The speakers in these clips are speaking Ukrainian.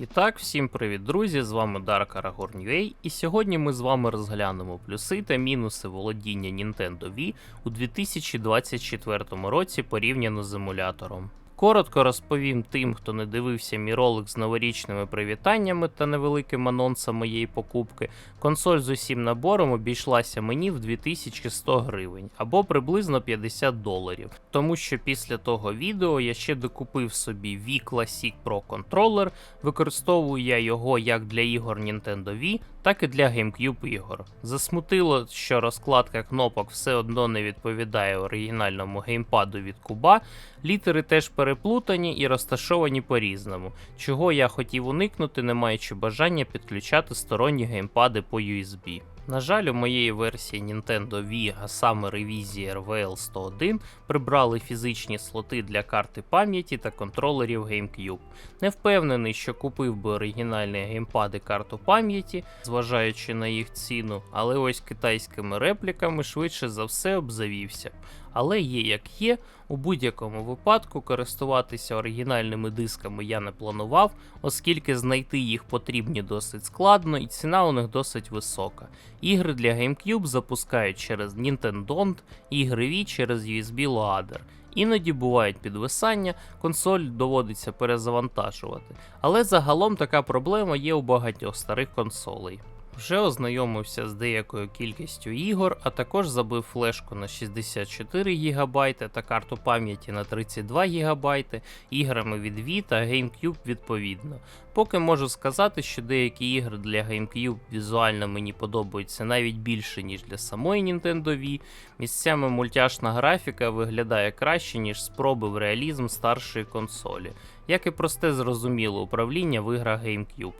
І так, всім привіт, друзі! З вами Dark Aragorn і сьогодні ми з вами розглянемо плюси та мінуси володіння Nintendo Wii у 2024 році порівняно з емулятором. Коротко розповім тим, хто не дивився мій ролик з новорічними привітаннями та невеликим анонсом моєї покупки. Консоль з усім набором обійшлася мені в 2100 гривень або приблизно 50 доларів. Тому що після того відео я ще докупив собі Wii Classic Pro контролер, використовую я його як для ігор Nintendo Wii, так і для GameCube ігор. Засмутило, що розкладка кнопок все одно не відповідає оригінальному геймпаду від Куба. Літери теж переплутані і розташовані по-різному, чого я хотів уникнути, не маючи бажання підключати сторонні геймпади по USB. На жаль, у моєї версії Nintendo Wii, а саме ревізії RVL 101, прибрали фізичні слоти для карти пам'яті та контролерів GameCube. Не впевнений, що купив би оригінальні геймпади карту пам'яті, зважаючи на їх ціну, але ось китайськими репліками швидше за все обзавівся. Але є як є, у будь-якому випадку користуватися оригінальними дисками я не планував, оскільки знайти їх потрібні досить складно і ціна у них досить висока. Ігри для GameCube запускають через Nintendo, ігри Wii через USB Loader. Іноді бувають підвисання, консоль доводиться перезавантажувати. Але загалом така проблема є у багатьох старих консолей. Вже ознайомився з деякою кількістю ігор, а також забив флешку на 64 ГБ та карту пам'яті на 32 ГБ, іграми від Wii та GameCube відповідно. Поки можу сказати, що деякі ігри для GameCube візуально мені подобаються навіть більше, ніж для самої Nintendo Wii. Місцями мультяшна графіка виглядає краще, ніж спроби в реалізм старшої консолі, як і просте зрозуміле управління в іграх GameCube.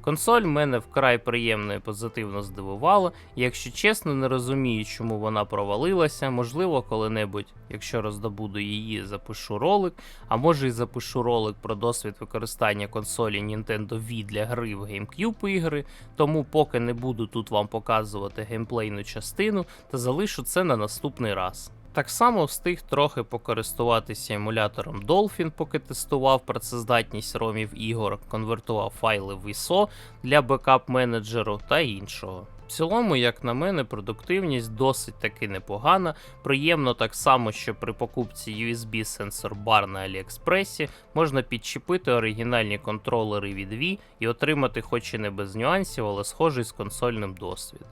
Консоль мене вкрай приємно і позитивно здивувала, якщо чесно, не розумію, чому вона провалилася. Можливо, коли-небудь, якщо роздобуду її, запишу ролик, а може і запишу ролик про досвід використання консолі Nintendo Wii для гри в GameCube ігри, тому поки не буду тут вам показувати геймплейну частину, та залишу це на наступний раз. Так само встиг трохи покористуватися емулятором Dolphin, поки тестував працездатність ромів ігор, конвертував файли в ISO для бекап менеджеру та іншого. В цілому, як на мене, продуктивність досить таки непогана. Приємно так само, що при покупці USB сенсор бар на Аліекспресі можна підчепити оригінальні контролери від Wii і отримати, хоч і не без нюансів, але схожий з консольним досвід.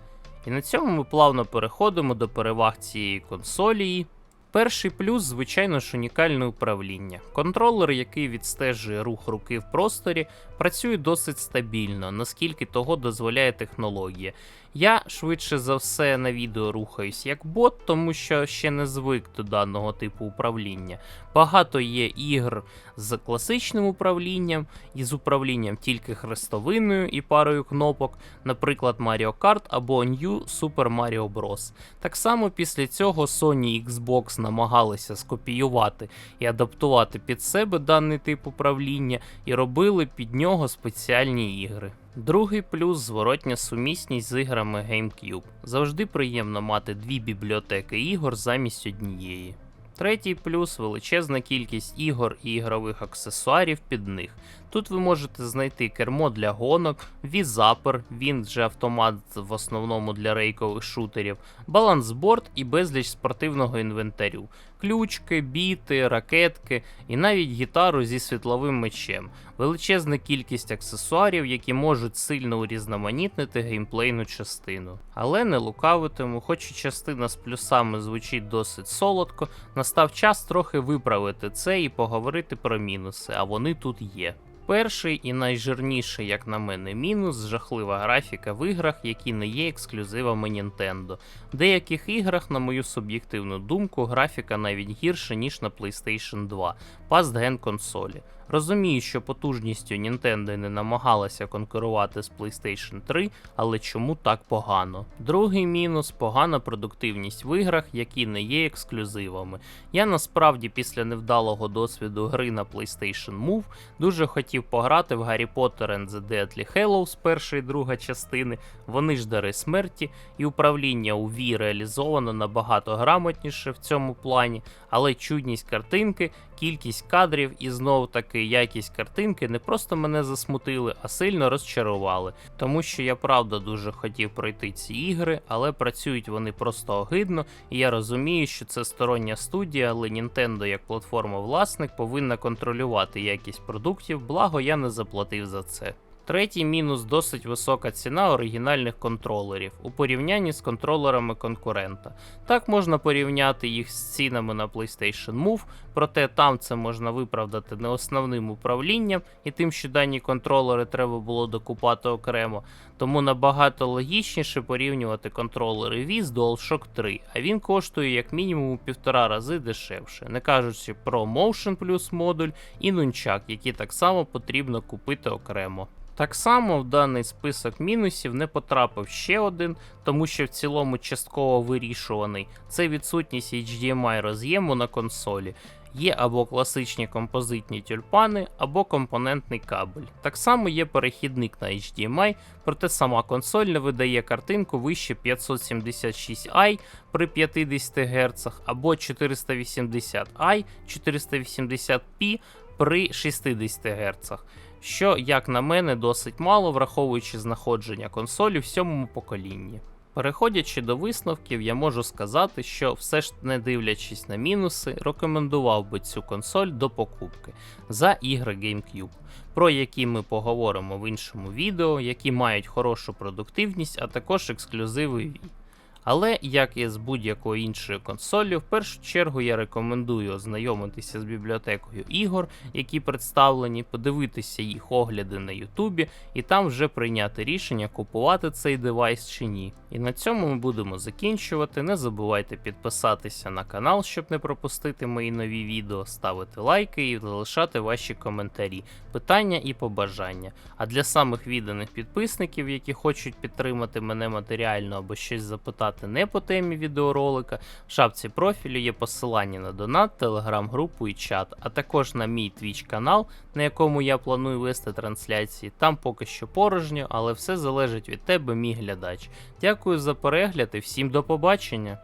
І на цьому ми плавно переходимо до переваг цієї консолі. Перший плюс, звичайно ж, унікальне управління. Контролер, який відстежує рух руки в просторі, працює досить стабільно, наскільки того дозволяє технологія. Я швидше за все на відео рухаюсь як бот, тому що ще не звик до даного типу управління. Багато є ігр з класичним управлінням і з управлінням тільки хрестовиною і парою кнопок, наприклад, Mario Kart або New Super Mario Bros. Так само після цього Sony Xbox намагалися скопіювати і адаптувати під себе даний тип управління і робили під нього спеціальні ігри. Другий плюс зворотня сумісність з іграми GameCube. Завжди приємно мати дві бібліотеки ігор замість однієї. Третій плюс величезна кількість ігор і ігрових аксесуарів під них. Тут ви можете знайти кермо для гонок, візапер, він же автомат в основному для рейкових шутерів, балансборд і безліч спортивного інвентарю, ключки, біти, ракетки і навіть гітару зі світловим мечем. Величезна кількість аксесуарів, які можуть сильно урізноманітнити геймплейну частину. Але не лукавитиму, хоч і частина з плюсами звучить досить солодко, настав час трохи виправити це і поговорити про мінуси, а вони тут є. Перший і найжирніший, як на мене, мінус жахлива графіка в іграх, які не є ексклюзивами Nintendo. В деяких іграх, на мою суб'єктивну думку, графіка навіть гірша, ніж на PlayStation 2, пастген консолі. Розумію, що потужністю Nintendo не намагалася конкурувати з PlayStation 3, але чому так погано? Другий мінус погана продуктивність в іграх, які не є ексклюзивами. Я насправді після невдалого досвіду гри на PlayStation Move дуже хотів пограти в Harry Potter and the Deathly Hallows перша і друга частини, вони ж дари смерті, і управління у Wii реалізовано набагато грамотніше в цьому плані, але чудність картинки, кількість кадрів і знов таки графіки якість картинки не просто мене засмутили, а сильно розчарували, тому що я правда дуже хотів пройти ці ігри, але працюють вони просто огидно, і я розумію, що це стороння студія, але Nintendo як платформа власник повинна контролювати якість продуктів, благо я не заплатив за це. Третій мінус досить висока ціна оригінальних контролерів у порівнянні з контролерами конкурента. Так можна порівняти їх з цінами на PlayStation Move, проте там це можна виправдати не основним управлінням і тим, що дані контролери треба було докупати окремо. Тому набагато логічніше порівнювати контролери Wii з DualShock 3, а він коштує як мінімум у півтора рази дешевше, не кажучи про Motion Plus модуль і Nunchak, які так само потрібно купити окремо. Так само в даний список мінусів не потрапив ще один, тому що в цілому частково вирішуваний це відсутність HDMI роз'єму на консолі. Є або класичні композитні тюльпани, або компонентний кабель. Так само є перехідник на HDMI, проте сама консоль не видає картинку вище 576i при 50 Гц або 480i 480p при 60 Гц що, як на мене, досить мало, враховуючи знаходження консолі в сьомому поколінні. Переходячи до висновків, я можу сказати, що все ж не дивлячись на мінуси, рекомендував би цю консоль до покупки за ігри GameCube, про які ми поговоримо в іншому відео, які мають хорошу продуктивність, а також ексклюзиви Wii. Але, як і з будь-якою іншою консолью, в першу чергу я рекомендую ознайомитися з бібліотекою ігор, які представлені, подивитися їх огляди на Ютубі, і там вже прийняти рішення, купувати цей девайс чи ні. І на цьому ми будемо закінчувати. Не забувайте підписатися на канал, щоб не пропустити мої нові відео, ставити лайки і залишати ваші коментарі, питання і побажання. А для самих відданих підписників, які хочуть підтримати мене матеріально або щось запитати не по темі відеоролика, в шапці профілю є посилання на донат, телеграм-групу і чат, а також на мій твіч канал, на якому я планую вести трансляції. Там поки що порожньо, але все залежить від тебе, мій глядач. Дякую за перегляд і всім до побачення!